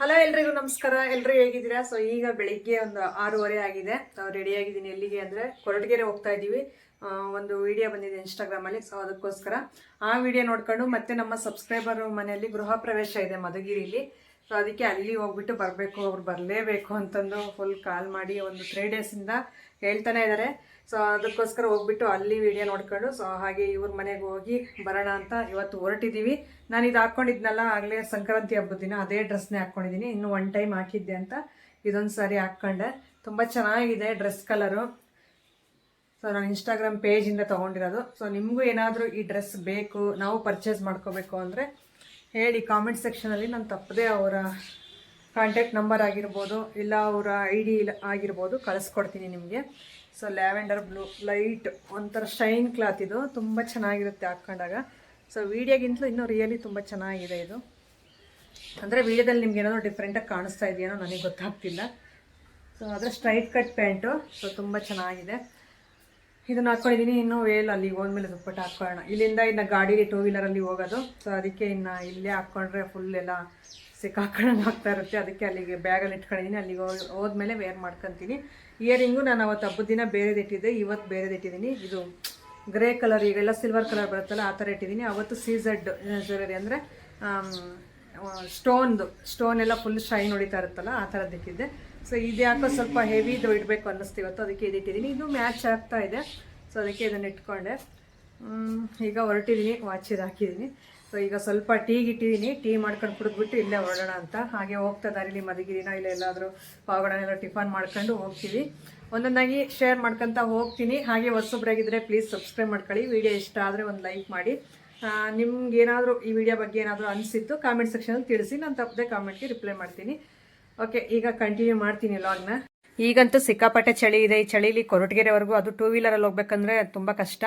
Hello ಎಲ್ರಿಗೂ ನಮಸ್ಕಾರ. ಎಲ್ಲರೂ ಹೇಗಿದ್ದೀರಾ? ಸೊ ಈಗ ಬೆಳಿಗ್ಗೆ ಒಂದು ಆರೂವರೆ ಆಗಿದೆ. ರೆಡಿ ಆಗಿದ್ದೀನಿ ಎಲ್ಲಿಗೆ ಅಂದರೆ ಕೊರಟಗೆರೆ ಹೋಗ್ತಾ ಇದ್ದೀವಿ. ಒಂದು ವಿಡಿಯೋ ಬಂದಿದೆ ಇನ್ಸ್ಟಾಗ್ರಾಮಲ್ಲಿ ಸೊ ಅದಕ್ಕೋಸ್ಕರ ಆ ವಿಡಿಯೋ ನೋಡ್ಕೊಂಡು ಮತ್ತೆ ನಮ್ಮ ಸಬ್ಸ್ಕ್ರೈಬರ್ ಮನೆಯಲ್ಲಿ ಗೃಹ ಪ್ರವೇಶ ಇದೆ ಮಧುಗಿರಿಲಿ. ಸೊ ಅದಕ್ಕೆ ಅಲ್ಲಿ ಹೋಗ್ಬಿಟ್ಟು ಬರಬೇಕು. ಅವ್ರು ಬರಲೇಬೇಕು ಅಂತಂದು ಫುಲ್ ಕಾಲ್ ಮಾಡಿ ಒಂದು ತ್ರೀ ಡೇಸಿಂದ ಹೇಳ್ತಾನೆ ಇದ್ದಾರೆ ಸೊ ಅದಕ್ಕೋಸ್ಕರ ಹೋಗ್ಬಿಟ್ಟು ಅಲ್ಲಿ ವಿಡಿಯೋ ನೋಡ್ಕೊಂಡು ಸೊ ಹಾಗೆ ಇವ್ರ ಮನೆಗೆ ಹೋಗಿ ಬರೋಣ ಅಂತ ಇವತ್ತು ಹೊರಟಿದ್ದೀವಿ ನಾನು ಇದು ಹಾಕ್ಕೊಂಡಿದ್ನಲ್ಲ ಆಗಲೇ ಸಂಕ್ರಾಂತಿ ಹಬ್ಬದ ದಿನ, ಅದೇ ಡ್ರೆಸ್ನೇ ಹಾಕ್ಕೊಂಡಿದ್ದೀನಿ ಇನ್ನು ಒನ್ ಟೈಮ್ ಹಾಕಿದ್ದೆ ಅಂತ ಇದೊಂದು ಸಾರಿ ಹಾಕ್ಕೊಂಡೆ. ತುಂಬ ಚೆನ್ನಾಗಿದೆ ಡ್ರೆಸ್ ಕಲರು ಸೊ ನಾನು ಇನ್ಸ್ಟಾಗ್ರಾಮ್ ಪೇಜಿಂದ ತೊಗೊಂಡಿರೋದು. ಸೊ ನಿಮಗೂ ಏನಾದರೂ ಈ ಡ್ರೆಸ್ ಬೇಕು, ನಾವು ಪರ್ಚೇಸ್ ಮಾಡ್ಕೋಬೇಕು ಅಂದರೆ ಹೇಳಿ ಕಾಮೆಂಟ್ ಸೆಕ್ಷನಲ್ಲಿ ನಾನು ತಪ್ಪದೇ ಅವರ ಕಾಂಟ್ಯಾಕ್ಟ್ ನಂಬರ್ ಆಗಿರ್ಬೋದು, ಇಲ್ಲ ಅವರ ಐ ಡಿ ಆಗಿರ್ಬೋದು ಕಳಿಸ್ಕೊಡ್ತೀನಿ ನಿಮಗೆ. ಸೊ ಲ್ಯಾವೆಂಡರ್ ಬ್ಲೂ ಲೈಟ್ ಒಂಥರ ಶೈನ್ ಕ್ಲಾತ್ ಇದು. ತುಂಬ ಚೆನ್ನಾಗಿರುತ್ತೆ ಹಾಕ್ಕೊಂಡಾಗ. ಸೊ ವೀಡಿಯೋಗಿಂತಲೂ ಇನ್ನೂ ರಿಯಲಿ ತುಂಬ ಚೆನ್ನಾಗಿದೆ ಇದು. ಅಂದರೆ ವೀಡಿಯೋದಲ್ಲಿ ನಿಮ್ಗೆ ಏನಾದರೂ ಡಿಫ್ರೆಂಟಾಗಿ ಕಾಣಿಸ್ತಾ ಇದೆಯೇನೋ ನನಗೆ ಗೊತ್ತಾಗ್ತಿಲ್ಲ. ಸೊ ಅದರ ಸ್ಟ್ರೈಟ್ ಕಟ್ ಪ್ಯಾಂಟು ಸೊ ತುಂಬ ಚೆನ್ನಾಗಿದೆ. ಇದನ್ನ ಹಾಕ್ಕೊಂಡಿದ್ದೀನಿ ಇನ್ನೂ ವೇಲ್ ಅಲ್ಲಿಗೆ ಹೋದ್ಮೇಲೆ ದುಪ್ಪಟ್ಟು ಹಾಕ್ಕೊಳ್ಳೋಣ ಇಲ್ಲಿಂದ ಇನ್ನು ಗಾಡೀಲಿ ಟೂ ವೀಲರಲ್ಲಿ ಹೋಗೋದು. ಸೊ ಅದಕ್ಕೆ ಇನ್ನು ಇಲ್ಲೇ ಹಾಕ್ಕೊಂಡ್ರೆ ಫುಲ್ ಎಲ್ಲ ಸಿಕ್ಕಾಕೊಂಡಂಗೆ ಆಗ್ತಾ ಇರುತ್ತೆ. ಅದಕ್ಕೆ ಅಲ್ಲಿಗೆ ಬ್ಯಾಗಲ್ಲಿ ಇಟ್ಕೊಂಡಿದ್ದೀನಿ ಅಲ್ಲಿಗೆ ಹೋಗಿ ಹೋದ್ಮೇಲೆ ವೇರ್ ಮಾಡ್ಕೊತೀನಿ. ಇಯರಿಂಗು ನಾನು ಅವತ್ತು ಹಬ್ಬದ ದಿನ ಬೇರೆದು ಇಟ್ಟಿದ್ದೆ, ಇವತ್ತು ಬೇರೆದು ಇಟ್ಟಿದ್ದೀನಿ. ಇದು ಗ್ರೇ ಕಲರ್, ಈಗೆಲ್ಲ ಸಿಲ್ವರ್ ಕಲರ್ ಬರುತ್ತಲ್ಲ, ಆ ಥರ ಇಟ್ಟಿದ್ದೀನಿ. ಅವತ್ತು ಸೀಸಡ್ ಜ್ಯುವೆಲರಿ ಅಂದರೆ ಸ್ಟೋನ್ದು. ಸ್ಟೋನ್ ಎಲ್ಲ ಫುಲ್ ಶೈನ್ ಹೊಡಿತಾ ಇರುತ್ತಲ್ಲ, ಆ ಥರದ್ದು ಇಟ್ಟಿದ್ದೆ. ಸೊ ಇದು ಯಾಕೋ ಸ್ವಲ್ಪ ಹೆವಿದು ಇಡಬೇಕು ಅನ್ನಿಸ್ತು ಇವತ್ತು, ಅದಕ್ಕೆ ಇದು ಇಟ್ಟಿದ್ದೀನಿ. ಇದು ಮ್ಯಾಚ್ ಆಗ್ತಾ ಇದೆ. ಸೊ ಅದಕ್ಕೆ ಇದನ್ನು ಇಟ್ಕೊಂಡೆ. ಈಗ ಹೊರಟಿದ್ದೀನಿ ವಾಚಿದ್ದು ಹಾಕಿದ್ದೀನಿ. ಸೊ ಈಗ ಸ್ವಲ್ಪ ಟೀಗೆ ಇಟ್ಟಿದ್ದೀನಿ ಟೀ ಮಾಡ್ಕೊಂಡು ಕುಡಿದ್ಬಿಟ್ಟು ಇಲ್ಲೇ ಹೊರಡೋಣ ಅಂತ. ಹಾಗೆ ಹೋಗ್ತಾ ದಾರಿಲಿ ಮದಗಿರಿನ ಇಲ್ಲ ಎಲ್ಲಾದರೂ ಪಾವಗಡನೆಲ್ಲ ಟಿಫನ್ ಮಾಡ್ಕೊಂಡು ಹೋಗ್ತೀವಿ. ಒಂದೊಂದಾಗಿ ಶೇರ್ ಮಾಡ್ಕೊತ ಹೋಗ್ತೀನಿ. ಹಾಗೆ ಹೊಸೊಬ್ಬರಾಗಿದ್ದರೆ ಪ್ಲೀಸ್ ಸಬ್ಸ್ಕ್ರೈಬ್ ಮಾಡ್ಕೊಳ್ಳಿ. ವಿಡಿಯೋ ಇಷ್ಟ ಆದರೆ ಒಂದು ಲೈಕ್ ಮಾಡಿ. ನಿಮ್ಗೆ ಏನಾದರೂ ಈ ವಿಡಿಯೋ ಬಗ್ಗೆ ಏನಾದರೂ ಅನಿಸಿತ್ತು ಕಾಮೆಂಟ್ ಸೆಕ್ಷನಲ್ಲಿ ತಿಳಿಸಿ. ನಾನು ತಪ್ಪದೆ ಕಾಮೆಂಟ್ಗೆ ರಿಪ್ಲೈ ಮಾಡ್ತೀನಿ. ಓಕೆ ಈಗ ಕಂಟಿನ್ಯೂ ಮಾಡ್ತೀನಿ ಲಾಗ್ನ ಈಗಂತೂ ಸಿಕ್ಕಾಪಟ್ಟೆ ಚಳಿ ಇದೆ. ಈ ಚಳಿಲಿ ಕೊರಟಗೆರೆವರೆಗೂ ಅದು ಟೂ ವೀಲರಲ್ಲಿ ಹೋಗ್ಬೇಕಂದ್ರೆ ತುಂಬ ಕಷ್ಟ.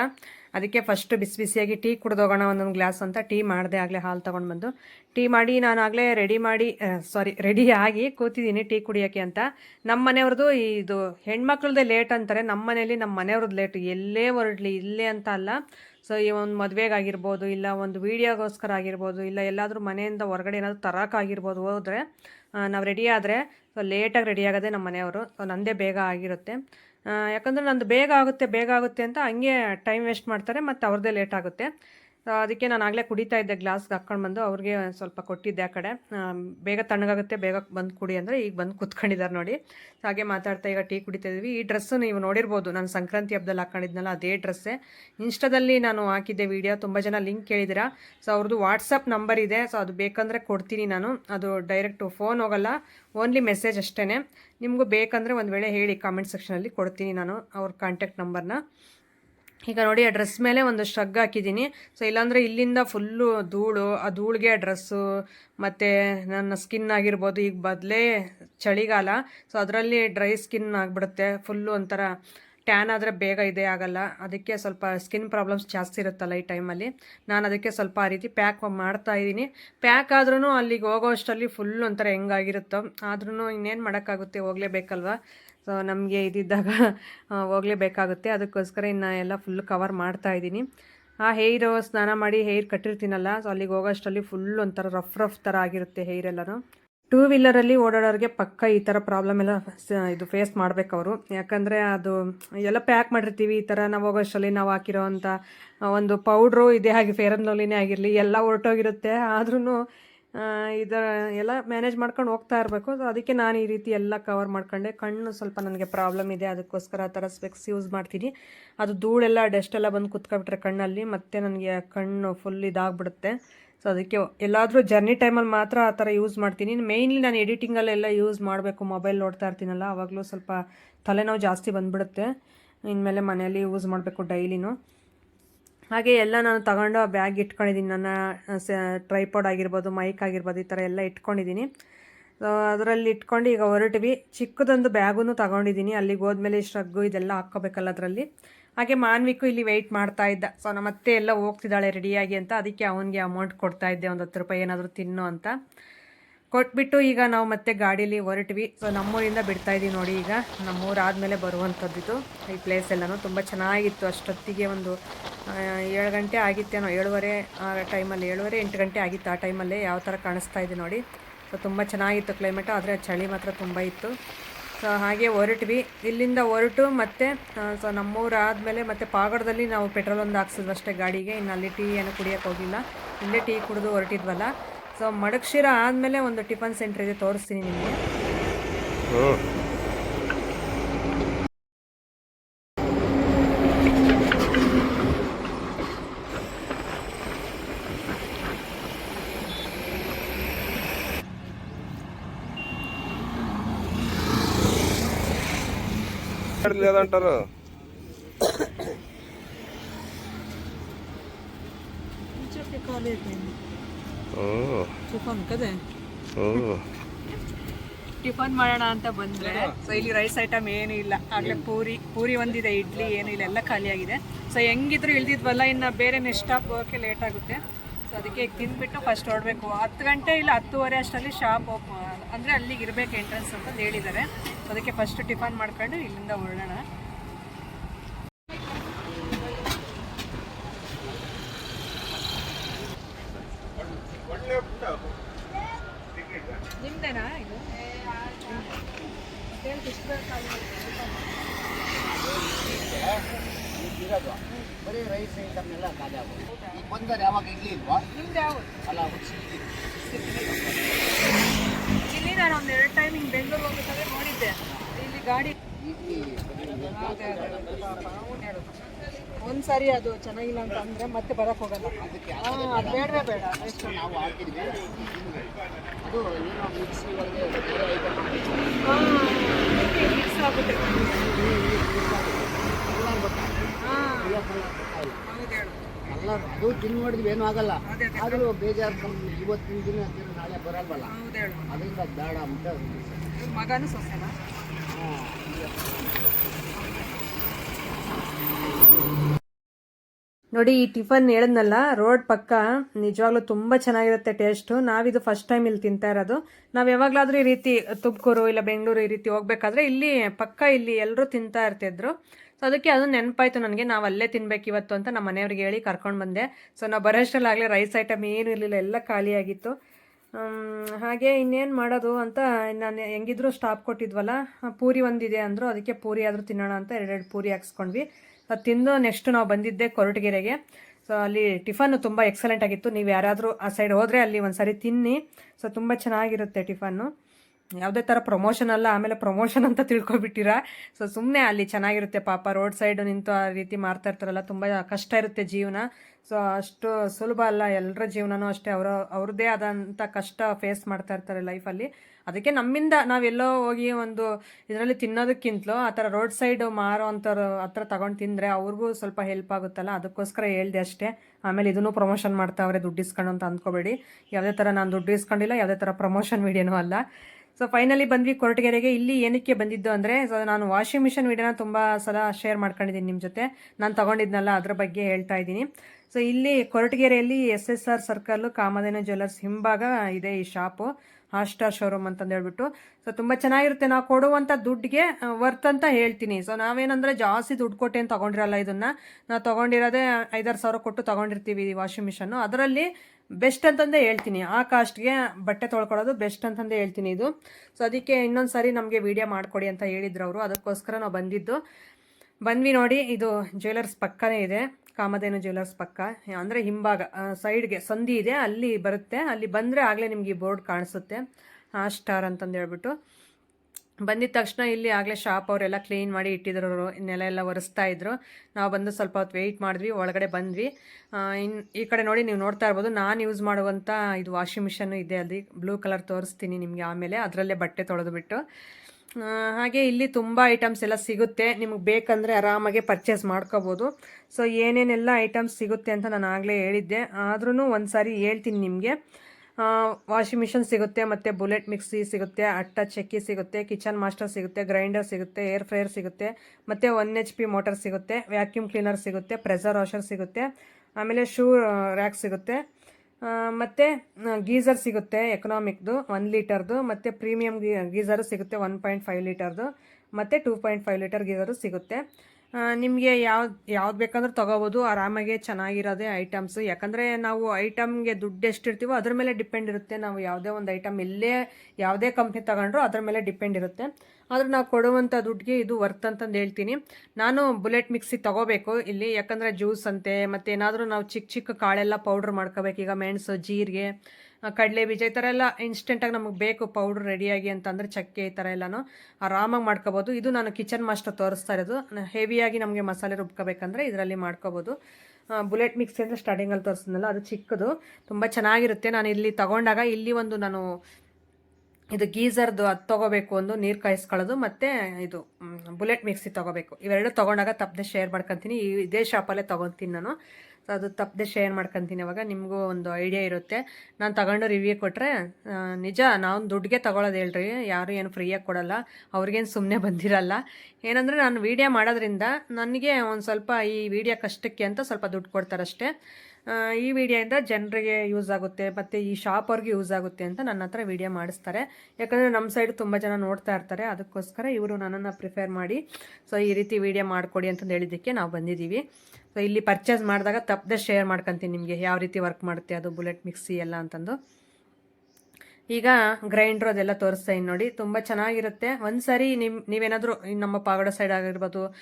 ಅದಕ್ಕೆ ಫಸ್ಟ್ ಬಿಸಿ ಬಿಸಿಯಾಗಿ ಟೀ ಕುಡ್ದೋಗೋಣ ಒಂದೊಂದು ಗ್ಲಾಸ್ ಅಂತ ಟೀ ಮಾಡಿದೆ ಆಗಲೇ ಹಾಲು ತೊಗೊಂಡು ಬಂದು. ಟೀ ಮಾಡಿ ನಾನು ಆಗಲೇ ರೆಡಿ ಮಾಡಿ ಸಾರಿ ರೆಡಿ ಆಗಿ ಕೂತಿದ್ದೀನಿ ಟೀ ಕುಡಿಯೋಕ್ಕೆ ಅಂತ. ನಮ್ಮ ಮನೆಯವ್ರದ್ದು ಇದು ಹೆಣ್ಮಕ್ಳದ್ದೇ ಲೇಟ್ ಅಂತಾರೆ. ನಮ್ಮ ಮನೇಲಿ ನಮ್ಮ ಮನೆಯವ್ರದ್ದು ಲೇಟ್ ಎಲ್ಲೇ ಹೊರಡ್ಲಿ ಇಲ್ಲೇ ಅಂತ ಅಲ್ಲ. ಸೊ ಈ ಒಂದು ಮದುವೆಗಾಗಿರ್ಬೋದು ಇಲ್ಲ ಒಂದು ವೀಡಿಯೋಗೋಸ್ಕರ ಆಗಿರ್ಬೋದು, ಇಲ್ಲ ಎಲ್ಲಾದರೂ ಮನೆಯಿಂದ ಹೊರಗಡೆ ಏನಾದರೂ ತರೋಕ್ಕಾಗಿರ್ಬೋದು ಹೋದರೆ ನಾವು ರೆಡಿ ಆದರೆ ಸೊ ಲೇಟಾಗಿ ರೆಡಿ ಆಗೋದೇ ನಮ್ಮ ಮನೆಯವರು. ಸೊ ನಂದೇ ಬೇಗ ಆಗಿರುತ್ತೆ. ಯಾಕಂದರೆ ನಂದು ಬೇಗ ಆಗುತ್ತೆ ಬೇಗ ಆಗುತ್ತೆ ಅಂತ ಹಂಗೆ ಟೈಮ್ ವೇಸ್ಟ್ ಮಾಡ್ತಾರೆ, ಮತ್ತು ಅವ್ರದ್ದೇ ಲೇಟ್ ಆಗುತ್ತೆ. ಅದಕ್ಕೆ ನಾನು ಆಗಲೇ ಕುಡಿತಾ ಇದ್ದೆ ಗ್ಲಾಸ್ಗೆ ಹಾಕ್ಕೊಂಡು ಬಂದು, ಅವ್ರಿಗೆ ಸ್ವಲ್ಪ ಕೊಟ್ಟಿದ್ದೆ ಆ ಕಡೆ. ಬೇಗ ತಣ್ಣಗಾಗುತ್ತೆ, ಬೇಗ ಬಂದು ಕುಡಿ ಅಂದರೆ ಈಗ ಬಂದು ಕುತ್ಕೊಂಡಿದ್ದಾರೆ ನೋಡಿ. ಹಾಗೆ ಮಾತಾಡ್ತಾ ಈಗ ಟೀ ಕುಡಿತಾ ಇದ್ದೀವಿ ಈ ಡ್ರೆಸ್ಸು ನೀವು ನೋಡಿರ್ಬೋದು, ನಾನು ಸಂಕ್ರಾಂತಿ ಹಬ್ಬದಲ್ಲಿ ಹಾಕೊಂಡಿದ್ನಲ್ಲ ಅದೇ ಡ್ರೆಸ್ಸೇ ಇನ್ಸ್ಟಾದಲ್ಲಿ ನಾನು ಹಾಕಿದ್ದೆ ವಿಡಿಯೋ ತುಂಬ ಜನ ಲಿಂಕ್ ಕೇಳಿದ್ದೀರಾ? ಸೊ ಅವ್ರದ್ದು ವಾಟ್ಸಪ್ ನಂಬರ್ ಇದೆ. ಸೊ ಅದು ಬೇಕಂದರೆ ಕೊಡ್ತೀನಿ ನಾನು. ಅದು ಡೈರೆಕ್ಟು ಫೋನ್ ಹೋಗಲ್ಲ ಓನ್ಲಿ ಮೆಸೇಜ್ ಅಷ್ಟೇ ನಿಮಗೂ ಬೇಕಂದರೆ ಒಂದು ವೇಳೆ ಹೇಳಿ ಕಾಮೆಂಟ್ ಸೆಕ್ಷನಲ್ಲಿ ಕೊಡ್ತೀನಿ ನಾನು ಅವ್ರ ಕಾಂಟ್ಯಾಕ್ಟ್ ನಂಬರ್ನ ಈಗ ನೋಡಿ, ಆ ಡ್ರೆಸ್ ಮೇಲೆ ಒಂದು ಶ್ರಗ್ ಹಾಕಿದ್ದೀನಿ. ಸೊ ಇಲ್ಲಾಂದರೆ ಇಲ್ಲಿಂದ ಫುಲ್ಲು ಧೂಳು, ಆ ಧೂಳಿಗೆ ಆ ಡ್ರೆಸ್ಸು ಮತ್ತು ನನ್ನ ಸ್ಕಿನ್ ಆಗಿರ್ಬೋದು, ಈಗ ಬದಲೇ ಚಳಿಗಾಲ. ಸೊ ಅದರಲ್ಲಿ ಡ್ರೈ ಸ್ಕಿನ್ ಆಗಿಬಿಡುತ್ತೆ. ಫುಲ್ಲು ಒಂಥರ ಟ್ಯಾನ್ ಆದರೆ ಬೇಗ ಇದೇ ಆಗಲ್ಲ. ಅದಕ್ಕೆ ಸ್ವಲ್ಪ ಸ್ಕಿನ್ ಪ್ರಾಬ್ಲಮ್ಸ್ ಜಾಸ್ತಿ ಇರುತ್ತಲ್ಲ ಈ ಟೈಮಲ್ಲಿ ನಾನು ಅದಕ್ಕೆ ಸ್ವಲ್ಪ ಆ ರೀತಿ ಪ್ಯಾಕ್ ಮಾಡ್ತಾ ಇದ್ದೀನಿ. ಪ್ಯಾಕ್ ಆದ್ರೂ ಅಲ್ಲಿಗೆ ಹೋಗೋ ಅಷ್ಟರಲ್ಲಿ ಫುಲ್ ಒಂಥರ ಹೆಂಗಾಗಿರುತ್ತೋ. ಆದ್ರೂ ಇನ್ನೇನು ಮಾಡೋಕ್ಕಾಗುತ್ತೆ ಹೋಗಲೇಬೇಕಲ್ವ? ಸೊ ನಮಗೆ ಇದಿದ್ದಾಗ ಹೋಗಲೇಬೇಕಾಗುತ್ತೆ ಅದಕ್ಕೋಸ್ಕರ ಇನ್ನು ಎಲ್ಲ ಫುಲ್ ಕವರ್ ಮಾಡ್ತಾ ಇದ್ದೀನಿ. ಆ ಹೇರು ಸ್ನಾನ ಮಾಡಿ ಹೇರ್ ಕಟ್ಟಿರ್ತೀನಲ್ಲ ಸೊ ಅಲ್ಲಿಗೆ ಹೋಗೋಷ್ಟರಲ್ಲಿ ಫುಲ್ ಒಂಥರ ರಫ್ ರಫ್ ಥರ ಆಗಿರುತ್ತೆ ಹೇರ್ ಎಲ್ಲನೂ. ಟೂ ವೀಲರಲ್ಲಿ ಓಡಾಡೋರಿಗೆ ಪಕ್ಕ ಈ ಥರ ಪ್ರಾಬ್ಲಮ್ ಎಲ್ಲ ಇದು ಫೇಸ್ ಮಾಡ್ಬೇಕು ಅವರು. ಯಾಕಂದರೆ ಅದು, ಎಲ್ಲ ಪ್ಯಾಕ್ ಮಾಡಿರ್ತೀವಿ, ಈ ಥರ ನಾವು ಹೋಗೋಷ್ಟರಲ್ಲಿ ನಾವು ಹಾಕಿರೋ ಒಂದು ಪೌಡ್ರು ಇದೇ ಹಾಗೆ ಫೇರ್ ಆ್ಯಂಡ್ ಲವ್ಲಿನೇ ಆಗಿರಲಿ, ಎಲ್ಲ ಹೊರಟೋಗಿರುತ್ತೆ ಆದ್ರೂ ಇದರ ಎಲ್ಲ ಮ್ಯಾನೇಜ್ ಮಾಡ್ಕೊಂಡು ಹೋಗ್ತಾ ಇರಬೇಕು. ಅದಕ್ಕೆ ನಾನು ಈ ರೀತಿ ಎಲ್ಲ ಕವರ್ ಮಾಡ್ಕೊಂಡೆ. ಕಣ್ಣು ಸ್ವಲ್ಪ ನನಗೆ ಪ್ರಾಬ್ಲಮ್ ಇದೆ. ಅದಕ್ಕೋಸ್ಕರ ಆ ಥರ ಸ್ಪೆಕ್ಸ್ ಯೂಸ್ ಮಾಡ್ತೀನಿ. ಅದು ಧೂಳೆಲ್ಲ ಡಸ್ಟ್ ಎಲ್ಲ ಬಂದು ಕುತ್ಕೊಬಿಟ್ರೆ ಕಣ್ಣಲ್ಲಿ, ಮತ್ತೆ ನನಗೆ ಕಣ್ಣು ಫುಲ್ ಇದಾಗ್ಬಿಡುತ್ತೆ. ಸೊ ಅದಕ್ಕೆ ಎಲ್ಲಾದರೂ ಜರ್ನಿ ಟೈಮಲ್ಲಿ ಮಾತ್ರ ಆ ಥರ ಯೂಸ್ ಮಾಡ್ತೀನಿ. ಮೇಯ್ನ್ಲಿ ನಾನು ಎಡಿಟಿಂಗಲ್ಲೆಲ್ಲ ಯೂಸ್ ಮಾಡಬೇಕು. ಮೊಬೈಲ್ ನೋಡ್ತಾ ಇರ್ತೀನಲ್ಲ ಆವಾಗಲೂ ಸ್ವಲ್ಪ ತಲೆನೋವು ಜಾಸ್ತಿ ಬಂದುಬಿಡುತ್ತೆ. ಇನ್ಮೇಲೆ ಮನೆಯಲ್ಲಿ ಯೂಸ್ ಮಾಡಬೇಕು ಡೈಲಿನೂ ಹಾಗೆ ಎಲ್ಲ ನಾನು ತಗೊಂಡು ಆ ಬ್ಯಾಗ್ ಇಟ್ಕೊಂಡಿದ್ದೀನಿ. ನನ್ನ ಟ್ರೈಪಾಡ್ ಆಗಿರ್ಬೋದು ಮೈಕ್ ಆಗಿರ್ಬೋದು, ಈ ಥರ ಎಲ್ಲ ಇಟ್ಕೊಂಡಿದ್ದೀನಿ. ಅದರಲ್ಲಿ ಇಟ್ಕೊಂಡು ಈಗ ಹೊರಟಿವಿ. ಚಿಕ್ಕದೊಂದು ಬ್ಯಾಗೂ ತಗೊಂಡಿದ್ದೀನಿ. ಅಲ್ಲಿಗೆ ಹೋದ್ಮೇಲೆ ಶ್ರಗ್ಗು ಇದೆಲ್ಲ ಹಾಕ್ಕೋಬೇಕಲ್ಲ ಅದರಲ್ಲಿ. ಹಾಗೆ ಮಾನ್ವಿಕು ಇಲ್ಲಿ ವೆಯ್ಟ್ ಮಾಡ್ತಾ ಇದ್ದ. ಸೊ ನಮ್ಮ ಅತ್ತೆ ಎಲ್ಲ ಹೋಗ್ತಿದ್ದಾಳೆ ರೆಡಿಯಾಗಿ ಅಂತ. ಅದಕ್ಕೆ ಅವನಿಗೆ ಅಮೌಂಟ್ ಕೊಡ್ತಾ ಇದ್ದೆ. ಒಂದು ಹತ್ತು ರೂಪಾಯಿ ಏನಾದರೂ ತಿನ್ನು ಅಂತ. ಕೊಟ್ಬಿಟ್ಟು ಈಗ ನಾವು ಮತ್ತೆ ಗಾಡೀಲಿ ಹೊರಟ್ವಿ. ಸೊ ನಮ್ಮೂರಿಂದ ಬಿಡ್ತಾ ಇದೀವಿ ನೋಡಿ ಈಗ. ನಮ್ಮೂರು ಆದಮೇಲೆ ಬರುವಂತದ್ದು ಈ ಪ್ಲೇಸ್ ಎಲ್ಲನೂ ತುಂಬ ಚೆನ್ನಾಗಿತ್ತು. ಅಷ್ಟೊತ್ತಿಗೆ ಒಂದು ಏಳು ಗಂಟೆ ಆಗಿತ್ತೇನೋ, ಏಳುವರೆ, ಆ ಟೈಮಲ್ಲಿ ಏಳುವರೆ ಎಂಟು ಗಂಟೆ ಆಗಿತ್ತು ಆ ಟೈಮಲ್ಲಿ ಯಾವ ಥರ ಕಾಣಿಸ್ತಾ ಇದೆ ನೋಡಿ. ಸೊ ತುಂಬ ಚೆನ್ನಾಗಿತ್ತು ಕ್ಲೈಮೇಟ್ ಆದರೆ ಚಳಿ ಮಾತ್ರ ತುಂಬ ಇತ್ತು. ಸೊ ಹಾಗೆ ಹೊರಟ್ವಿ. ಇಲ್ಲಿಂದ ಹೊರಟು ಮತ್ತೆ ಸೊ ನಮ್ಮೂರು ಆದಮೇಲೆ ಮತ್ತೆ ಪಾಗಡದಲ್ಲಿ ನಾವು ಪೆಟ್ರೋಲ್ ಒಂದು ಹಾಕ್ಸಿದ್ವಿ ಅಷ್ಟೇ ಗಾಡಿಗೆ. ಇನ್ನು ಅಲ್ಲಿ ಟೀ ಏನು ಕುಡಿಯೋಕ್ಕೆ ಹೋಗಿಲ್ಲ. ಇಲ್ಲೇ ಟೀ ಕುಡಿದು ಹೊರಟಿದ್ವಲ್ಲ. ಸೊ ಮಡಕ್ಷಿರ ಆದಮೇಲೆ ಒಂದು ಟಿಫನ್ ಸೆಂಟ್ರ್ ಇದೆ ತೋರಿಸ್ತೀನಿ ನಿಮಗೆ ಹ್ಞೂ లేదంటారు ಟಿಫನ್ ಕದೆ? ಹ್ಞೂ ಟಿಫನ್ ಮಾಡೋಣ ಅಂತ ಬಂದ್ರೆ ಸೊ ಇಲ್ಲಿ ರೈಸ್ ಐಟಮ್ ಏನು ಇಲ್ಲ. ಆಗ್ಲೇ ಪೂರಿ ಪೂರಿ ಒಂದಿದೆ ಇಡ್ಲಿ ಏನು ಇಲ್ಲ ಎಲ್ಲ ಖಾಲಿಯಾಗಿದೆ. ಸೊ ಹೆಂಗಿದ್ರು ಇಳ್ದಿದ್ವಲ್ಲ ಇನ್ನು ಬೇರೆ ನೆಕ್ಸ್ಟ್ ಸ್ಟಾಪ್ ಹೋಗಕ್ಕೆ ಲೇಟ್ ಆಗುತ್ತೆ. ಸೊ ಅದಕ್ಕೆ ತಿಂದ್ಬಿಟ್ಟು ಫಸ್ಟ್ ಹೊರಡಬೇಕು ಹತ್ತು ಗಂಟೆ ಇಲ್ಲ ಹತ್ತುವರೆ ಅಷ್ಟರಲ್ಲಿ ಶಾಪ್ ಓಪನ್ ಅಂದರೆ ಅಲ್ಲಿಗೆ ಇರಬೇಕು ಎಂಟ್ರೆನ್ಸ್ ಅಂತ ಹೇಳಿದ್ದಾರೆ. ಅದಕ್ಕೆ ಫಸ್ಟ್ ಟಿಫನ್ ಮಾಡ್ಕೊಂಡು ಇಲ್ಲಿಂದ ಹೊರಡೋಣ ನಿಮ್ದೇನಾ ಇದು ಬರೀ ರೈಸ್ ಐಟಮ್ನೆಲ್ಲ ಖಾಲಿ ಆಗೋದು ಈಗ ಬಂದರೆ ಯಾವಾಗ ಇಡ್ಲಿ ಇಲ್ವಾ ನಿಮ್ದು ಯಾವ ಅಲ್ಲ ಇಲ್ಲಿ ನಾನು ಒಂದು ಎರಡು ಟೈಮ್ ಹಿಂಗೆ ಬೆಂಗಳೂರು ಹೋಗ್ಬೇಕಾದ್ರೆ ನೋಡಿದ್ದೆ ಇಲ್ಲಿ ಗಾಡಿ ಇಡ್ಲಿ ಒಂದು ಸಾರಿ ಅದು ಚೆನ್ನಾಗಿಲ್ಲ ಅಂತ ಅಂದರೆ ಮತ್ತೆ ಬರಕ್ಕೆ ಹೋಗಲ್ಲ. ಹಾಂ ಅದು ಬೇಡವೇ ಬೇಡ. ಎಷ್ಟು ನಾವು ಹಾಕಿದ್ವಿ ಅದು ಏನೋ ಮಿಕ್ಸಿ ಐಟಮ್ ಎಲ್ಲ ಅದು ತಿಂದು ಮಾಡಿದ್ವಿ ಏನೂ ಆಗಲ್ಲ. ಆದರೂ ಬೇಜಾರು ಕಮ್ಮಿ ಇವತ್ತಿನ ದಿನ ನಾಳೆ ಬರಲ್ವಲ್ಲ ಅದರಿಂದ ಬೇಡ ಅಂತ ಮಗನೂ ಸೊಸೆನಾ ನೋಡಿ, ಈ ಟಿಫನ್ ಹೇಳಿದ್ನಲ್ಲ, ರೋಡ್ ಪಕ್ಕ ನಿಜವಾಗ್ಲೂ ತುಂಬ ಚೆನ್ನಾಗಿರುತ್ತೆ ಟೇಸ್ಟು ನಾವಿದು ಫಸ್ಟ್ ಟೈಮ್ ಇಲ್ಲಿ ತಿಂತಾ ಇರೋದು. ನಾವು ಯಾವಾಗಲಾದರೂ ಈ ರೀತಿ ತುಮಕೂರು ಇಲ್ಲ ಬೆಂಗಳೂರು ಈ ರೀತಿ ಹೋಗ್ಬೇಕಾದ್ರೆ ಇಲ್ಲಿ ಪಕ್ಕ ಇಲ್ಲಿ ಎಲ್ಲರೂ ತಿಂತಾ ಇರ್ತಿದ್ರು. ಸೊ ಅದಕ್ಕೆ ಅದು ನೆನಪಾಯ್ತು ನನಗೆ, ನಾವು ಅಲ್ಲೇ ತಿನ್ಬೇಕು ಇವತ್ತು ಅಂತ ನಮ್ಮ ಮನೆಯವ್ರಿಗೆ ಹೇಳಿ ಕರ್ಕೊಂಡು ಬಂದೆ. ಸೊ ನಾವು ಬರೋಷ್ಟರಲ್ಲಾಗಲೇ ರೈಸ್ ಐಟಮ್ ಏನು ಇರಲಿಲ್ಲ, ಎಲ್ಲ ಖಾಲಿಯಾಗಿತ್ತು ಹಾಗೆ ಇನ್ನೇನು ಮಾಡೋದು ಅಂತ ನಾನು ಹೆಂಗಿದ್ರು ಸ್ಟಾಪ್ ಕೊಟ್ಟಿದ್ವಲ್ಲ ಪೂರಿ ಒಂದಿದೆ ಅಂದರು, ಅದಕ್ಕೆ ಪೂರಿ ಆದರೂ ತಿನ್ನೋಣ ಅಂತ ಎರಡೆರಡು ಪೂರಿ ಹಾಕ್ಸ್ಕೊಂಡ್ವಿ. ಅದು ತಿಂದು ನೆಕ್ಸ್ಟ್ ನಾವು ಬಂದಿದ್ದೆ ಕೊರಟಗೆರೆಗೆ. ಸೊ ಅಲ್ಲಿ ಟಿಫನ್ನು ತುಂಬ ಎಕ್ಸಲೆಂಟ್ ಆಗಿತ್ತು. ನೀವು ಯಾರಾದರೂ ಆ ಸೈಡ್ ಹೋದರೆ ಅಲ್ಲಿ ಒಂದು ತಿನ್ನಿ. ಸೊ ತುಂಬ ಚೆನ್ನಾಗಿರುತ್ತೆ ಟಿಫನ್ನು. ಯಾವುದೇ ಥರ ಪ್ರಮೋಷನ್ ಅಲ್ಲ, ಆಮೇಲೆ ಪ್ರಮೋಷನ್ ಅಂತ ತಿಳ್ಕೊಬಿಟ್ಟಿರಾ. ಸೊ ಸುಮ್ಮನೆ ಅಲ್ಲಿ ಚೆನ್ನಾಗಿರುತ್ತೆ ಪಾಪ. ರೋಡ್ ಸೈಡ್ ನಿಂತು ಆ ರೀತಿ ಮಾಡ್ತಾ ಇರ್ತಾರಲ್ಲ, ತುಂಬ ಕಷ್ಟ ಇರುತ್ತೆ ಜೀವನ. ಸೊ ಅಷ್ಟು ಸುಲಭ ಅಲ್ಲ. ಎಲ್ಲರ ಜೀವನನೂ ಅಷ್ಟೇ. ಅವರ ಅವ್ರದ್ದೇ ಆದಂಥ ಕಷ್ಟ ಫೇಸ್ ಮಾಡ್ತಾ ಇರ್ತಾರೆ ಲೈಫಲ್ಲಿ ಅದಕ್ಕೆ ನಮ್ಮಿಂದ ನಾವೆಲ್ಲೋ ಹೋಗಿ ಒಂದು ಇದರಲ್ಲಿ ತಿನ್ನೋದಕ್ಕಿಂತಲೂ ಆ ಥರ ರೋಡ್ ಸೈಡ್ ಮಾರೋ ಅಂಥವ್ರು ಹತ್ರ ತಗೊಂಡು ತಿಂದರೆ ಅವ್ರಿಗೂ ಸ್ವಲ್ಪ ಹೆಲ್ಪ್ ಆಗುತ್ತಲ್ಲ? ಅದಕ್ಕೋಸ್ಕರ ಹೇಳ್ದೆ ಅಷ್ಟೇ. ಆಮೇಲೆ ಇದನ್ನು ಪ್ರಮೋಷನ್ ಮಾಡ್ತಾವ್ರೆ, ದುಡ್ಡು ಇಸ್ಕೊಂಡು ಅಂತ ಅಂದ್ಕೋಬೇಡಿ. ಯಾವುದೇ ಥರ ನಾನು ದುಡ್ಡು ಇಸ್ಕೊಂಡಿಲ್ಲ, ಯಾವುದೇ ಥರ ಪ್ರಮೋಷನ್ ವೀಡಿಯೋನೂ ಅಲ್ಲ. ಸೊ ಫೈನಲಿ ಬಂದ್ವಿ ಕೊರಟಗೆರೆಗೆ. ಇಲ್ಲಿ ಏನಕ್ಕೆ ಬಂದಿದ್ದು ಅಂದರೆ ಸೊ ನಾನು ವಾಷಿಂಗ್ ಮಿಷಿನ್ ವೀಡಿಯೋನ ತುಂಬ ಸಲ ಶೇರ್ ಮಾಡ್ಕೊಂಡಿದ್ದೀನಿ ನಿಮ್ಮ ಜೊತೆ. ನಾನು ತಗೊಂಡಿದ್ನಲ್ಲ, ಅದ್ರ ಬಗ್ಗೆ ಹೇಳ್ತಾ ಇದ್ದೀನಿ. ಸೊ ಇಲ್ಲಿ ಕೊರಟಗೆರೆಯಲ್ಲಿ S S R circle Kamadhenu jewellers ಹಿಂಭಾಗ ಇದೆ ಈ ಶಾಪು ಹಾಸ್ಟಾರ್ ಶೋರೂಮ್ ಅಂತಂದು ಹೇಳ್ಬಿಟ್ಟು. ಸೊ ತುಂಬ ಚೆನ್ನಾಗಿರುತ್ತೆ. ನಾವು ಕೊಡುವಂಥ ದುಡ್ಡಿಗೆ ವರ್ತ್ ಅಂತ ಹೇಳ್ತೀನಿ. ಸೊ ನಾವೇನಂದರೆ ಜಾಸ್ತಿ ದುಡ್ಡು ಕೊಟ್ಟು ಏನು ತೊಗೊಂಡಿರಲ್ಲ ಇದನ್ನು. ನಾವು ತೊಗೊಂಡಿರೋದೇ ಐದಾರು ಸಾವಿರ ಕೊಟ್ಟು ತೊಗೊಂಡಿರ್ತೀವಿ ವಾಷಿಂಗ್ ಮಿಷನ್ನು ಅದರಲ್ಲಿ ಬೆಸ್ಟ್ ಅಂತಂದೇ ಹೇಳ್ತೀನಿ. ಆ ಕಾಸ್ಟ್ಗೆ ಬಟ್ಟೆ ತೊಳ್ಕೊಳ್ಳೋದು ಬೆಸ್ಟ್ ಅಂತಂದೇ ಹೇಳ್ತೀನಿ ಇದು. ಸೊ ಅದಕ್ಕೆ ಇನ್ನೊಂದು ಸಾರಿ ನಮಗೆ ವೀಡಿಯೋ ಮಾಡಿಕೊಡಿ ಅಂತ ಹೇಳಿದ್ರು ಅವರು. ಅದಕ್ಕೋಸ್ಕರ ನಾವು ಬಂದಿದ್ದು. ಬಂದ್ವಿ ನೋಡಿ ಇದು ಜ್ಯುವೆಲರ್ಸ್ ಪಕ್ಕನೇ ಇದೆ ಕಾಮಧೇನು ಜ್ಯುವೆಲರ್ಸ್ ಪಕ್ಕ. ಅಂದರೆ ಹಿಂಭಾಗ ಸೈಡ್ಗೆ ಸಂಧಿ ಇದೆ ಅಲ್ಲಿ ಬರುತ್ತೆ. ಅಲ್ಲಿ ಬಂದರೆ ಆಗಲೇ ನಿಮಗೆ ಈ ಬೋರ್ಡ್ ಕಾಣಿಸುತ್ತೆ. ಆ ಸ್ಟಾರ್ ಅಂತಂದು ಹೇಳ್ಬಿಟ್ಟು. ಬಂದಿದ ತಕ್ಷಣ ಇಲ್ಲಿ ಆಗಲೇ ಶಾಪ್ ಅವರೆಲ್ಲ ಕ್ಲೀನ್ ಮಾಡಿ ಇಟ್ಟಿದ್ರು ನೆಲ ಎಲ್ಲ ಒರೆಸ್ತಾ ಇದ್ರು. ನಾವು ಬಂದು ಸ್ವಲ್ಪ ಹೊತ್ತು ವೆಯ್ಟ್ ಮಾಡಿದ್ವಿ ಒಳಗಡೆ ಬಂದ್ವಿ. ಇನ್ನು ಈ ಕಡೆ ನೋಡಿ ನೀವು ನೋಡ್ತಾ ಇರ್ಬೋದು ನಾನು ಯೂಸ್ ಮಾಡುವಂಥ ಇದು ವಾಷಿಂಗ್ ಮಿಷನ್ನು ಇದೆ ಅಲ್ಲಿ. ಬ್ಲೂ ಕಲರ್ ತೋರಿಸ್ತೀನಿ ನಿಮಗೆ ಆಮೇಲೆ ಅದರಲ್ಲೇ ಬಟ್ಟೆ ತೊಳೆದು ಬಿಟ್ಟು ಆ, ಹಾಗೆ ಇಲ್ಲಿ ತುಂಬ ಐಟಮ್ಸ್ ಎಲ್ಲ ಸಿಗುತ್ತೆ. ನಿಮಗೆ ಬೇಕಂದರೆ ಆರಾಮಾಗಿ ಪರ್ಚೇಸ್ ಮಾಡ್ಕೋಬೋದು. ಸೊ ಏನೇನೆಲ್ಲ ಐಟಮ್ಸ್ ಸಿಗುತ್ತೆ ಅಂತ ನಾನು ಆಗಲೇ ಹೇಳಿದ್ದೆ. ಆದ್ರೂ ಒಂದು ಸಾರಿ ಹೇಳ್ತೀನಿ ನಿಮಗೆ. ವಾಷಿಂಗ್ ಮಿಷನ್ ಸಿಗುತ್ತೆ, ಮತ್ತು ಬುಲೆಟ್ ಮಿಕ್ಸಿ ಸಿಗುತ್ತೆ, ಅಟ್ಟ ಚಕ್ಕಿ ಸಿಗುತ್ತೆ ಕಿಚನ್ ಮಾಸ್ಟರ್ ಸಿಗುತ್ತೆ ಗ್ರೈಂಡರ್ ಸಿಗುತ್ತೆ ಏರ್ ಫ್ರೈಯರ್ ಸಿಗುತ್ತೆ, ಮತ್ತು ಒನ್ ಎಚ್ ಪಿ ಮೋಟರ್ ಸಿಗುತ್ತೆ ವ್ಯಾಕ್ಯೂಮ್ ಕ್ಲೀನರ್ ಸಿಗುತ್ತೆ ಪ್ರೆಸರ್ ವಾಷರ್ ಸಿಗುತ್ತೆ, ಆಮೇಲೆ ಶೂ ರ್ಯಾಕ್ ಸಿಗುತ್ತೆ. ಮತ್ತು ಗೀಸರ್ ಸಿಗುತ್ತೆ ಎಕನಾಮಿಕ್ದು ಒನ್ ಲೀಟರ್ದು, ಮತ್ತು ಪ್ರೀಮಿಯಮ್ ಗೀ, ಗೀಸರು ಸಿಗುತ್ತೆ ಒನ್ ಪಾಯಿಂಟ್ ಫೈವ್ ಲೀಟರ್ದು, ಮತ್ತು two point five litre geyser ಸಿಗುತ್ತೆ. ನಿಮಗೆ ಯಾವ್ದು ಯಾವ್ದು ಬೇಕಂದ್ರೆ ತೊಗೋಬೋದು, ಆರಾಮಾಗೆ ಚೆನ್ನಾಗಿರೋದೇ ಐಟಮ್ಸು. ಯಾಕಂದರೆ ನಾವು ಐಟಮ್ಗೆ ದುಡ್ಡು ಎಷ್ಟಿರ್ತೀವೋ ಅದ್ರ ಮೇಲೆ ಡಿಪೆಂಡ್ ಇರುತ್ತೆ. ನಾವು ಯಾವುದೇ ಒಂದು ಐಟಮ್ ಎಲ್ಲೇ ಯಾವುದೇ ಕಂಪ್ನಿ ತಗೊಂಡ್ರೂ ಅದ್ರ ಮೇಲೆ ಡಿಪೆಂಡ್ ಇರುತ್ತೆ. ಆದ್ರೆ ನಾವು ಕೊಡುವಂಥ ದುಡ್ಡಿಗೆ ಇದು ವರ್ತ್ ಅಂತಂದು ಹೇಳ್ತೀನಿ. ನಾನು ಬುಲೆಟ್ ಮಿಕ್ಸಿ ತಗೋಬೇಕು ಇಲ್ಲಿ, ಯಾಕಂದರೆ ಜ್ಯೂಸ್ ಅಂತೆ, ಮತ್ತು ಏನಾದರೂ ನಾವು ಚಿಕ್ಕ ಚಿಕ್ಕ ಕಾಳೆಲ್ಲ ಪೌಡ್ರ್ ಮಾಡ್ಕೋಬೇಕು, ಈಗ ಮೆಣಸು, ಜೀರಿಗೆ ಕಡಲೆ ಬೀಜ ಈ ಥರ ಎಲ್ಲ ಇನ್ಸ್ಟೆಂಟಾಗಿ ನಮಗೆ ಬೇಕು ಪೌಡ್ರ್ ರೆಡಿಯಾಗಿ ಅಂತಂದರೆ ಚಕ್ಕೆ ಈ ಥರ ಎಲ್ಲನೂ ಆರಾಮಾಗಿ ಮಾಡ್ಕೋಬೋದು. ಇದು ನಾನು ಕಿಚನ್ ಮಾಸ್ಟರ್ ತೋರಿಸ್ತಾ ಇರೋದು. ಹೆವಿಯಾಗಿ ನಮಗೆ ಮಸಾಲೆ ರುಬ್ಕೋಬೇಕಂದ್ರೆ ಇದರಲ್ಲಿ ಮಾಡ್ಕೋಬೋದು. ಬುಲೆಟ್ ಮಿಕ್ಸಿ ಅಂದರೆ ಸ್ಟಾರ್ಟಿಂಗಲ್ಲಿ ತೋರಿಸಿದ್ನಲ್ಲ, ಅದು ಚಿಕ್ಕದು. ತುಂಬ ಚೆನ್ನಾಗಿರುತ್ತೆ. ನಾನು ಇಲ್ಲಿ ತಗೊಂಡಾಗ ಇಲ್ಲಿ ಒಂದು ನಾನು ಇದು ಗೀಝರ್ದು ಅದು ತೊಗೋಬೇಕು ಒಂದು ನೀರು ಕಾಯಿಸ್ಕೊಳ್ಳೋದು ಮತ್ತು ಇದು ಬುಲೆಟ್ ಮಿಕ್ಸಿ ತೊಗೋಬೇಕು. ಇವೆರಡು ತೊಗೊಂಡಾಗ ತಪ್ಪದೆ ಶೇರ್ ಮಾಡ್ಕೊತೀನಿ. ಈ ಇದೇ ಶಾಪಲ್ಲೇ ತೊಗೊತೀನಿ ನಾನು. ಸೊ ಅದು ತಪ್ಪದೆ ಶೇರ್ ಮಾಡ್ಕೊತೀನಿ ಅವಾಗ ನಿಮಗೂ ಒಂದು ಐಡಿಯಾ ಇರುತ್ತೆ. ನಾನು ತಗೊಂಡು ರಿವ್ಯೂ ಕೊಟ್ಟರೆ ನಿಜ ನಾವು ದುಡ್ಡಿಗೆ ತೊಗೊಳೋದು ಹೇಳ್ರಿ. ಯಾರು ಏನು ಫ್ರೀಯಾಗಿ ಕೊಡಲ್ಲ. ಅವ್ರಿಗೇನು ಸುಮ್ಮನೆ ಬಂದಿರಲ್ಲ. ಏನಂದರೆ ನಾನು ವೀಡಿಯೋ ಮಾಡೋದ್ರಿಂದ ನನಗೆ ಒಂದು ಸ್ವಲ್ಪ ಈ ವಿಡಿಯೋ ಕಷ್ಟಕ್ಕೆ ಅಂತ ಸ್ವಲ್ಪ ದುಡ್ಡು ಕೊಡ್ತಾರಷ್ಟೇ. ಈ ವಿಡಿಯೋಯಿಂದ ಜನರಿಗೆ ಯೂಸ್ ಆಗುತ್ತೆ, ಮತ್ತು ಈ ಶಾಪ್ ಅವ್ರಿಗೆ ಯೂಸ್ ಆಗುತ್ತೆ ಅಂತ ನನ್ನ ಹತ್ರ ವಿಡಿಯೋ ಮಾಡಿಸ್ತಾರೆ. ಯಾಕಂದರೆ ನಮ್ಮ ಸೈಡ್ ತುಂಬ ಜನ ನೋಡ್ತಾ ಇರ್ತಾರೆ, ಅದಕ್ಕೋಸ್ಕರ ಇವರು ನನ್ನನ್ನು ಪ್ರಿಫೇರ್ ಮಾಡಿ ಸೊ ಈ ರೀತಿ ವಿಡಿಯೋ ಮಾಡಿಕೊಡಿ ಅಂತಂದು ಹೇಳಿದ್ದಕ್ಕೆ ನಾವು ಬಂದಿದ್ದೀವಿ. ಸೊ ಇಲ್ಲಿ ಪರ್ಚೇಸ್ ಮಾಡಿದಾಗ ತಪ್ಪದೆ ಶೇರ್ ಮಾಡ್ಕೊತೀನಿ ನಿಮಗೆ, ಯಾವ ರೀತಿ ವರ್ಕ್ ಮಾಡುತ್ತೆ, ಅದು ಬುಲೆಟ್ ಮಿಕ್ಸಿ ಎಲ್ಲ ಅಂತಂದು. ಈಗ ಗ್ರೈಂಡ್ರು ಅದೆಲ್ಲ ತೋರಿಸ್ತಾ ಇನ್ ನೋಡಿ. ತುಂಬ ಚೆನ್ನಾಗಿರುತ್ತೆ. ಒಂದು ಸರಿ ನಿಮ್ಮ ನೀವೇನಾದರೂ ನಮ್ಮ ಪಾವಡ ಸೈಡ್ ಆಗಿರ್ಬೋದು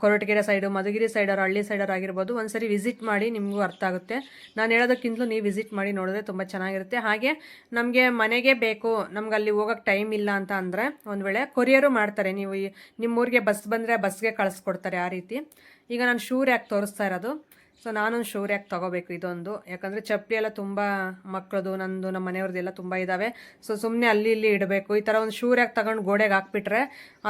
ಕೊರಟಗೆರೆ ಸೈಡು ಮಧುಗಿರಿ ಸೈಡರ್ ಹಳ್ಳಿ ಸೈಡರ್ ಆಗಿರ್ಬೋದು ಒಂದು ವಿಸಿಟ್ ಮಾಡಿ ನಿಮಗೂ ಅರ್ಥ ಆಗುತ್ತೆ. ನಾನು ಹೇಳೋದಕ್ಕಿಂತಲೂ ನೀವು ವಿಸಿಟ್ ಮಾಡಿ ನೋಡಿದ್ರೆ ತುಂಬ ಚೆನ್ನಾಗಿರುತ್ತೆ. ಹಾಗೆ ನಮಗೆ ಮನೆಗೆ ಬೇಕು, ನಮ್ಗೆ ಅಲ್ಲಿ ಹೋಗೋಕ್ಕೆ ಟೈಮ್ ಇಲ್ಲ ಅಂತ ಅಂದರೆ ಒಂದು ವೇಳೆ ಕೊರಿಯರು ಮಾಡ್ತಾರೆ. ನೀವು ಈ- ನಿಮ್ಮ ಊರಿಗೆ ಬಸ್ ಬಂದರೆ ಬಸ್ಗೆ ಕಳಿಸ್ಕೊಡ್ತಾರೆ ಆ ರೀತಿ. ಈಗ ನಾನು ಶೂರ್ ಯಾಕೆ ತೋರಿಸ್ತಾ ಇರೋದು? ಸೊ ನಾನೊಂದು ಶೂರ್ ಯಾಕೆ ತೊಗೋಬೇಕು ಇದೊಂದು. ಯಾಕಂದರೆ ಚಪ್ಪಲಿ ಎಲ್ಲ ತುಂಬ ಮಕ್ಕಳದು, ನಂದು, ನಮ್ಮ ಮನೆಯವ್ರದ್ದೆಲ್ಲ ತುಂಬ ಇದ್ದಾವೆ ಸೊ ಸುಮ್ಮನೆ ಅಲ್ಲಿ ಇಲ್ಲಿ ಇಡಬೇಕು. ಈ ಥರ ಒಂದು ಶೂರ್ ಯಾಕೆ ತಗೊಂಡು ಗೋಡೆಗೆ ಹಾಕ್ಬಿಟ್ರೆ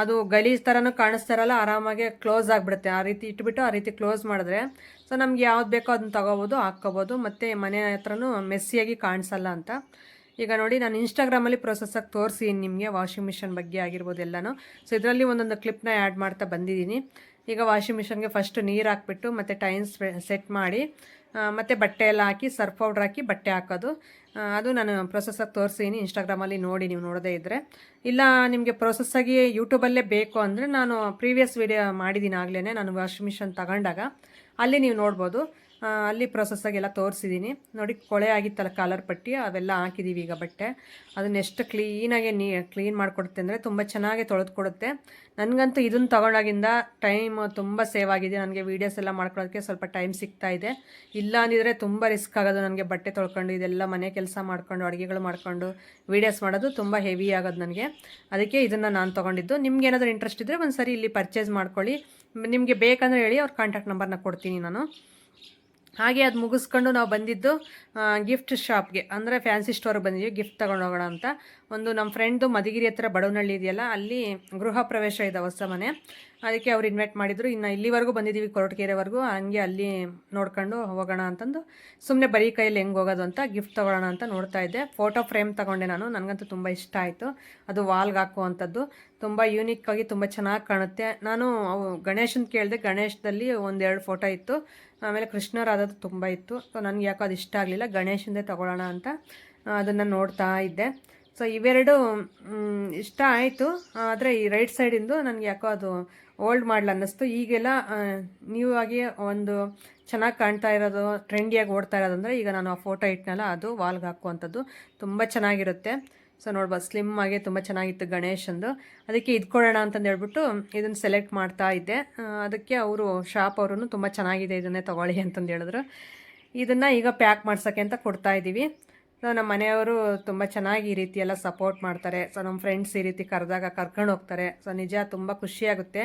ಅದು ಗಲೀಜ್ ಥರನೂ ಕಾಣಿಸ್ತಾರಲ್ಲ ಆರಾಮಾಗಿ ಕ್ಲೋಸ್ ಆಗಿಬಿಡುತ್ತೆ. ಆ ರೀತಿ ಇಟ್ಬಿಟ್ಟು ಆ ರೀತಿ ಕ್ಲೋಸ್ ಮಾಡಿದ್ರೆ ಸೊ ನಮ್ಗೆ ಯಾವ್ದು ಬೇಕೋ ಅದನ್ನ ತಗೋಬೋದು, ಹಾಕ್ಕೋಬೋದು. ಮತ್ತು ಮನೆ ಹತ್ರನೂ ಮೆಸ್ಸಿಯಾಗಿ ಕಾಣಿಸಲ್ಲ ಅಂತ. ಈಗ ನೋಡಿ, ನಾನು ಇನ್ಸ್ಟಾಗ್ರಾಮಲ್ಲಿ ಪ್ರೊಸೆಸ್ಸಾಗಿ ತೋರಿಸಿ ನಿಮಗೆ ವಾಷಿಂಗ್ ಮಿಷನ್ ಬಗ್ಗೆ ಆಗಿರ್ಬೋದು ಎಲ್ಲನೂ. ಸೊ ಇದರಲ್ಲಿ ಒಂದೊಂದು ಕ್ಲಿಪ್ನ ಆ್ಯಡ್ ಮಾಡ್ತಾ ಬಂದಿದ್ದೀನಿ. ಈಗ ವಾಷಿಂಗ್ ಮಿಷನ್ಗೆ ಫಸ್ಟ್ ನೀರು ಹಾಕ್ಬಿಟ್ಟು ಮತ್ತು ಟೈಮ್ ಸೆಟ್ ಮಾಡಿ ಮತ್ತು ಬಟ್ಟೆ ಎಲ್ಲ ಹಾಕಿ ಸರ್ಫ್ ಪೌಡ್ರ್ ಹಾಕಿ ಬಟ್ಟೆ ಹಾಕೋದು. ಅದು ನಾನು ಪ್ರೊಸೆಸ್ಸಾಗಿ ತೋರಿಸಿದ್ದೀನಿ ಇನ್ಸ್ಟಾಗ್ರಾಮಲ್ಲಿ ನೋಡಿ ನೀವು ನೋಡದೇ ಇದ್ದರೆ ಇಲ್ಲ, ನಿಮಗೆ ಪ್ರೊಸೆಸ್ಸಾಗಿ ಯೂಟ್ಯೂಬಲ್ಲೇ ಬೇಕು ಅಂದರೆ ನಾನು ಪ್ರೀವಿಯಸ್ ವಿಡಿಯೋ ಮಾಡಿದ್ದೀನಿ ಆಗಲೇ ನಾನು ವಾಷಿಂಗ್ ಮಿಷನ್ ತಗೊಂಡಾಗ. ಅಲ್ಲಿ ನೀವು ನೋಡ್ಬೋದು. ಅಲ್ಲಿ ಪ್ರೊಸೆಸ್ಸಾಗೆಲ್ಲ ತೋರಿಸಿದ್ದೀನಿ ನೋಡಿ, ಕೊಳೆ ಆಗಿತ್ತಲ್ಲ ಕಾಲರ್ ಪಟ್ಟಿ, ಅವೆಲ್ಲ ಹಾಕಿದ್ದೀವಿ ಈಗ ಬಟ್ಟೆ. ಅದನ್ನ ಎಷ್ಟು ಕ್ಲೀನಾಗಿ ನೀ ಕ್ಲೀನ್ ಮಾಡಿಕೊಡುತ್ತೆ ಅಂದರೆ ತುಂಬ ಚೆನ್ನಾಗಿ ತೊಳೆದು ಕೊಡುತ್ತೆ ನನಗಂತೂ ಇದನ್ನು ತೊಗೊಂಡಾಗಿಂದ ಟೈಮ್ ತುಂಬ ಸೇವ್ ಆಗಿದೆ. ನನಗೆ ವೀಡಿಯೋಸ್ ಎಲ್ಲ ಮಾಡ್ಕೊಳ್ಳೋದಕ್ಕೆ ಸ್ವಲ್ಪ ಟೈಮ್ ಸಿಗ್ತಾ ಇದೆ. ಇಲ್ಲ ಅಂದಿದ್ರೆ ತುಂಬ ರಿಸ್ಕ್ ಆಗೋದು ನನಗೆ ಬಟ್ಟೆ ತೊಳ್ಕೊಂಡು, ಇದೆಲ್ಲ ಮನೆ ಕೆಲಸ ಮಾಡ್ಕೊಂಡು, ಅಡುಗೆಗಳು ಮಾಡ್ಕೊಂಡು ವೀಡಿಯೋಸ್ ಮಾಡೋದು ತುಂಬ ಹೆವಿ ಆಗೋದು ನನಗೆ. ಅದಕ್ಕೆ ಇದನ್ನು ನಾನು ತೊಗೊಂಡಿದ್ದು. ನಿಮ್ಗೆ ಏನಾದರೂ ಇಂಟ್ರೆಸ್ಟ್ ಇದ್ದರೆ ಒಂದು ಸರಿ ಇಲ್ಲಿ ಪರ್ಚೇಸ್ ಮಾಡ್ಕೊಳ್ಳಿ. ನಿಮಗೆ ಬೇಕಂದ್ರೆ ಹೇಳಿ, ಅವ್ರ ಕಾಂಟ್ಯಾಕ್ಟ್ ನಂಬರ್ನ ಕೊಡ್ತೀನಿ ನಾನು. ಹಾಗೆ ಅದು ಮುಗಿಸ್ಕೊಂಡು ನಾವು ಬಂದಿದ್ದು ಗಿಫ್ಟ್ ಶಾಪ್ಗೆ ಅಂದರೆ ಫ್ಯಾನ್ಸಿ ಸ್ಟೋರ್ಗೆ ಬಂದಿದ್ವಿ ಗಿಫ್ಟ್ ತಗೊಂಡು ಹೋಗೋಣ ಅಂತ. ಒಂದು ನಮ್ಮ ಫ್ರೆಂಡ್ದು ಮಧುಗಿರಿ ಹತ್ರ ಬಡವನಹಳ್ಳಿ ಇದೆಯಲ್ಲ, ಅಲ್ಲಿ ಗೃಹ ಪ್ರವೇಶ ಇದೆ ಹೊಸ ಮನೆ ಅದಕ್ಕೆ ಅವ್ರು ಇನ್ವೈಟ್ ಮಾಡಿದರು. ಇನ್ನು ಇಲ್ಲಿವರೆಗೂ ಬಂದಿದ್ದೀವಿ ಕೊರಟಗೆರೆವರೆಗೂ. ಹಂಗೆ ಅಲ್ಲಿ ನೋಡ್ಕೊಂಡು ಹೋಗೋಣ ಅಂತಂದು. ಸುಮ್ಮನೆ ಬರೀ ಕೈಯಲ್ಲಿ ಹೆಂಗೆ ಹೋಗೋದು ಅಂತ ಗಿಫ್ಟ್ ತೊಗೊಳ್ಳೋಣ ಅಂತ ನೋಡ್ತಾ ಇದ್ದೆ. ಫೋಟೋ ಫ್ರೇಮ್ ತಗೊಂಡೆ ನಾನು. ನನಗಂತೂ ತುಂಬ ಇಷ್ಟ ಆಯಿತು. ಅದು ವಾಲ್ಗೆ ಹಾಕುವಂಥದ್ದು. ತುಂಬ ಯೂನಿಕ್ ಆಗಿ ತುಂಬ ಚೆನ್ನಾಗಿ ಕಾಣುತ್ತೆ. ನಾನು ಅವು ಗಣೇಶನ ಕೇಳಿದೆ ಗಣೇಶದಲ್ಲಿ ಒಂದೆರಡು ಫೋಟೋ ಇತ್ತು. ಆಮೇಲೆ ಕೃಷ್ಣರಾದದ್ದು ತುಂಬ ಇತ್ತು. ಸೊ ನನಗೆ ಯಾಕೋ ಅದು ಇಷ್ಟ ಆಗಲಿಲ್ಲ. ಗಣೇಶಂದೇ ತೊಗೊಳ್ಳೋಣ ಅಂತ ಅದನ್ನು ನೋಡ್ತಾ ಇದ್ದೆ. ಸೊ ಇವೆರಡು ಇಷ್ಟ ಆಯಿತು. ಆದರೆ ಈ ರೈಟ್ ಸೈಡಿಂದು ನನಗೆ ಯಾಕೋ ಅದು ಓಲ್ಡ್ ಮಾಡಲ್ ಅನ್ನಿಸ್ತು. ಈಗೆಲ್ಲ ನ್ಯೂ ಆಗಿ ಒಂದು ಚೆನ್ನಾಗಿ ಕಾಣ್ತಾ ಇರೋದು ಟ್ರೆಂಡಿಯಾಗಿ ಓಡ್ತಾ ಇರೋದಂದರೆ ಈಗ ನಾನು ಆ ಫೋಟೋ ಇಟ್ಟನಲ್ಲ ಅದು ವಾಲ್ಗೆ ಹಾಕುವಂಥದ್ದು ತುಂಬ ಚೆನ್ನಾಗಿರುತ್ತೆ. ಸೊ ನೋಡ್ಬೋದು ಸ್ಲಿಮ್ ಆಗಿ ತುಂಬ ಚೆನ್ನಾಗಿತ್ತು ಗಣೇಶಂದು ಅದಕ್ಕೆ ಇದ್ಕೊಳ್ಳೋಣ ಅಂತಂದು ಹೇಳ್ಬಿಟ್ಟು ಇದನ್ನು ಸೆಲೆಕ್ಟ್ ಮಾಡ್ತಾ ಇದ್ದೆ. ಅದಕ್ಕೆ ಅವರು ಶಾಪ್ ಅವರು ತುಂಬ ಚೆನ್ನಾಗಿದೆ, ಇದನ್ನೇ ತೊಗೊಳ್ಳಿ ಅಂತಂದು ಹೇಳಿದ್ರು. ಇದನ್ನು ಈಗ ಪ್ಯಾಕ್ ಮಾಡ್ಸೋಕ್ಕೆ ಅಂತ ಕೊಡ್ತಾ ಇದ್ದೀವಿ ನಮ್ಮ ಮನೆಯವರು ತುಂಬ ಚೆನ್ನಾಗಿ ಈ ರೀತಿ ಎಲ್ಲ ಸಪೋರ್ಟ್ ಮಾಡ್ತಾರೆ. ಸೊ ನಮ್ಮ ಫ್ರೆಂಡ್ಸ್ ಈ ರೀತಿ ಕರೆದಾಗ ಕರ್ಕೊಂಡು ಹೋಗ್ತಾರೆ. ಸೊ ನಿಜ ತುಂಬ ಖುಷಿಯಾಗುತ್ತೆ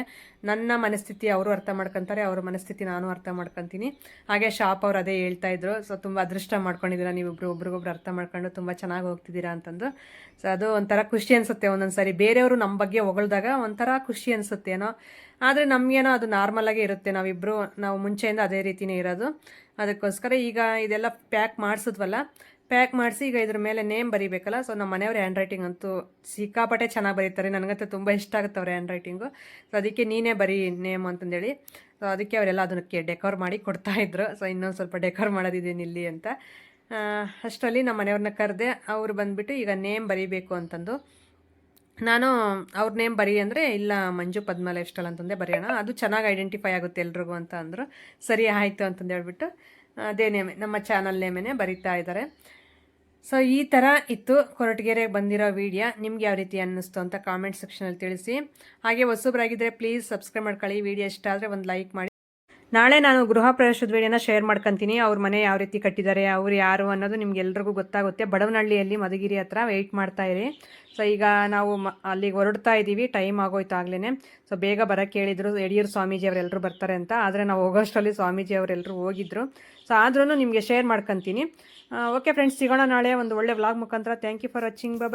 ನನ್ನ ಮನಸ್ಥಿತಿ ಅವರು ಅರ್ಥ ಮಾಡ್ಕೊತಾರೆ, ಅವ್ರ ಮನಸ್ಥಿತಿ ನಾನು ಅರ್ಥ ಮಾಡ್ಕೊತೀನಿ. ಹಾಗೆ ಶಾಪ್ ಅವ್ರು ಅದೇ ಹೇಳ್ತಾ ಇದ್ರು. ಸೊ ತುಂಬ ಅದೃಷ್ಟ ಮಾಡ್ಕೊಂಡಿದ್ದೀರಾ ನೀವಿಬ್ರು ಒಬ್ರಿಗೊಬ್ರು ಅರ್ಥ ಮಾಡ್ಕೊಂಡು ತುಂಬ ಚೆನ್ನಾಗಿ ಹೋಗ್ತಿದ್ದೀರಾ ಅಂತಂದು. ಸೊ ಅದು ಒಂಥರ ಖುಷಿ ಅನಿಸುತ್ತೆ ಒಂದೊಂದು ಸಾರಿ ಬೇರೆಯವರು ನಮ್ಮ ಬಗ್ಗೆ ಹೊಗಳ್ದಾಗ ಒಂಥರ ಖುಷಿ ಅನಿಸುತ್ತೇನೋ ಆದರೆ ನಮಗೇನೋ ಅದು ನಾರ್ಮಲಾಗೇ ಇರುತ್ತೆ. ನಾವಿಬ್ಬರು ನಾವು ಮುಂಚೆಯಿಂದ ಅದೇ ರೀತಿನೇ ಇರೋದು. ಅದಕ್ಕೋಸ್ಕರ ಈಗ ಇದೆಲ್ಲ ಪ್ಯಾಕ್ ಮಾಡಿಸಿದ್ವಲ್ಲ ಪ್ಯಾಕ್ ಮಾಡಿಸಿ ಈಗ ಇದ್ರ ಮೇಲೆ ನೇಮ್ ಬರೀಬೇಕಲ್ಲ? ಸೊ ನಮ್ಮ ಮನೆಯವ್ರ ಹ್ಯಾಂಡ್ ರೈಟಿಂಗ್ ಅಂತೂ ಸಿಕ್ಕಾಪಟ್ಟೆ ಚೆನ್ನಾಗಿ ಬರೀತಾರೆ. ನನಗಂತೂ ತುಂಬ ಇಷ್ಟ ಆಗುತ್ತೆ ಅವ್ರ ಹ್ಯಾಂಡ್ ರೈಟಿಂಗು ಸೊ ಅದಕ್ಕೆ ನೀನೇ ಬರೀ ನೇಮ್ ಅಂತಂದೇಳಿ. ಸೊ ಅದಕ್ಕೆ ಅವರೆಲ್ಲ ಅದಕ್ಕೆ ಡೆಕೋರ್ ಮಾಡಿ ಕೊಡ್ತಾ ಇದ್ರು. ಸೊ ಇನ್ನೊಂದು ಸ್ವಲ್ಪ ಡೆಕೋರ್ ಮಾಡೋದಿದ್ದೀನಿ ಇಲ್ಲಿ ಅಂತ. ಅಷ್ಟರಲ್ಲಿ ನಮ್ಮ ಮನೆಯವ್ರನ್ನ ಕರೆದೆ ಅವ್ರು ಬಂದುಬಿಟ್ಟು ಈಗ ನೇಮ್ ಬರೀಬೇಕು ಅಂತಂದು. ನಾನು ಅವ್ರ ನೇಮ್ ಬರೀ ಅಂದರೆ, ಇಲ್ಲ ಮಂಜು ಪದ್ಮ ಲೈಫ್ ಸ್ಟೈಲ್ ಅಂತಂದೇ ಬರೆಯೋಣ. ಅದು ಚೆನ್ನಾಗಿ ಐಡೆಂಟಿಫೈ ಆಗುತ್ತೆ ಎಲ್ರಿಗೂ ಅಂತ ಅಂದರು. ಸರಿ, ಆಯಿತು ಅಂತಂದು ಹೇಳ್ಬಿಟ್ಟು, ಅದೇ ನೇಮೆ ನಮ್ಮ ಚಾನಲ್ ನೇಮೇನೆ ಬರೀತಾ ಇದ್ದಾರೆ ಸೊ ಈ ಥರ ಇತ್ತು ಕೊರಟಗೆರೆಗೆ ಬಂದಿರೋ ವಿಡಿಯೋ ನಿಮ್ಗೆ ಯಾವ ರೀತಿ ಅನ್ನಿಸ್ತು ಅಂತ ಕಾಮೆಂಟ್ ಸೆಕ್ಷನಲ್ಲಿ ತಿಳಿಸಿ. ಹಾಗೆ ಹೊಸಬ್ರಾಗಿದ್ದರೆ ಪ್ಲೀಸ್ ಸಬ್ಸ್ಕ್ರೈಬ್ ಮಾಡ್ಕೊಳ್ಳಿ. ವಿಡಿಯೋ ಇಷ್ಟ ಆದರೆ ಒಂದು ಲೈಕ್ ಮಾಡಿ. ನಾಳೆ ನಾನು ಗೃಹ ಪ್ರವೇಶದ ವಿಡಿಯೋನ ಶೇರ್ ಮಾಡ್ಕೊತೀನಿ. ಅವ್ರ ಮನೆ ಯಾವ ರೀತಿ ಕಟ್ಟಿದ್ದಾರೆ, ಅವ್ರು ಯಾರು ಅನ್ನೋದು ನಿಮ್ಗೆ ಎಲ್ರಿಗೂ ಗೊತ್ತಾಗುತ್ತೆ. ಬಡವನಹಳ್ಳಿಯಲ್ಲಿ ಮಧುಗಿರಿ ಹತ್ರ ವೆಯ್ಟ್ ಮಾಡ್ತಾ ಇರಿ. ಸೊ ಈಗ ನಾವು ಮ, ಅಲ್ಲಿಗೆ ಹೊರಡ್ತಾ ಇದ್ದೀವಿ ಟೈಮ್ ಆಗೋಯ್ತು ಆಗ್ಲೇ ಸೊ ಬೇಗ ಬರೋಕ್ಕೆ ಹೇಳಿದ್ರು ಯಡಿಯೂರು ಸ್ವಾಮೀಜಿ ಅವರೆಲ್ಲರೂ ಬರ್ತಾರೆ ಅಂತ. ಆದರೆ ನಾವು ಹೋಗೋಷ್ಟರಲ್ಲಿ ಸ್ವಾಮೀಜಿ ಅವರೆಲ್ಲರೂ ಹೋಗಿದ್ರು. ಸೊ ಆದ್ರೂ ನಿಮಗೆ ಶೇರ್ ಮಾಡ್ಕೊತೀನಿ. ಓಕೆ ಫ್ರೆಂಡ್ಸ್ ಸಿಗೋಣ ನಾಳೆ ಒಂದು ಒಳ್ಳೆ ವ್ಲಾಗ್ ಮುಖಾಂತರ. Thank you for watching bye